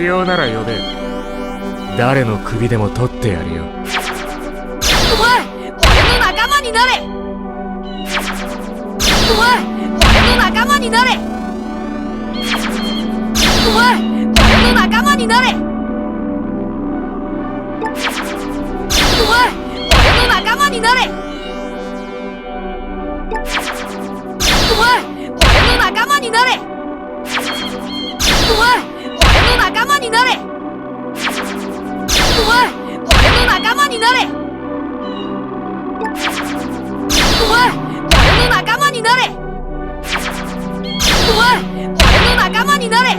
要なら呼べ。誰の首でも取ってやるよ。お前俺の仲間になれ。お前俺の仲間になれ。お前俺の仲間になれ。お前俺の仲間になれ。お前俺の仲間になれ。 나가만 이나래! 우와! 뭐 너도 뭐 나가만 이나래! 우와! 뭐 너도 나가만 이나래! 우와! 너도 나가만 이나래!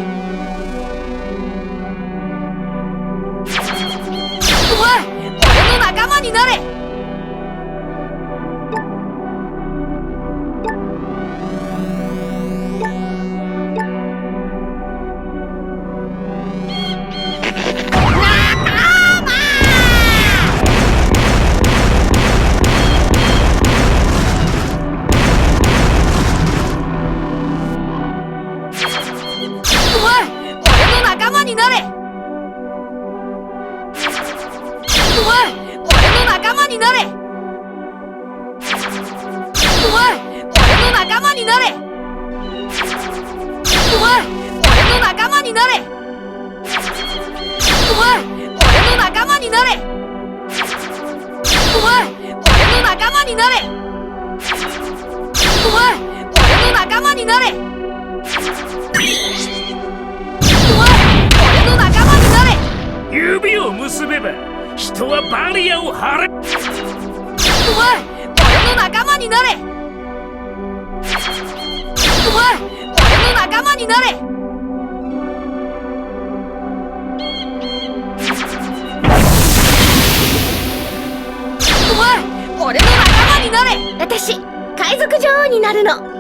우와! 너도 나가만 이나래! 仲間になれ。お前俺の仲間になれ。お前俺の仲間になれ。お前俺の仲間になれ。お前俺の仲間になれ。お前俺の仲間になれ。お前俺の仲間になれ。指を結べば人はバリアを張れお前俺の仲間になれ。お前俺の仲間になれ。お前俺の仲間になれ。私海賊女王になるの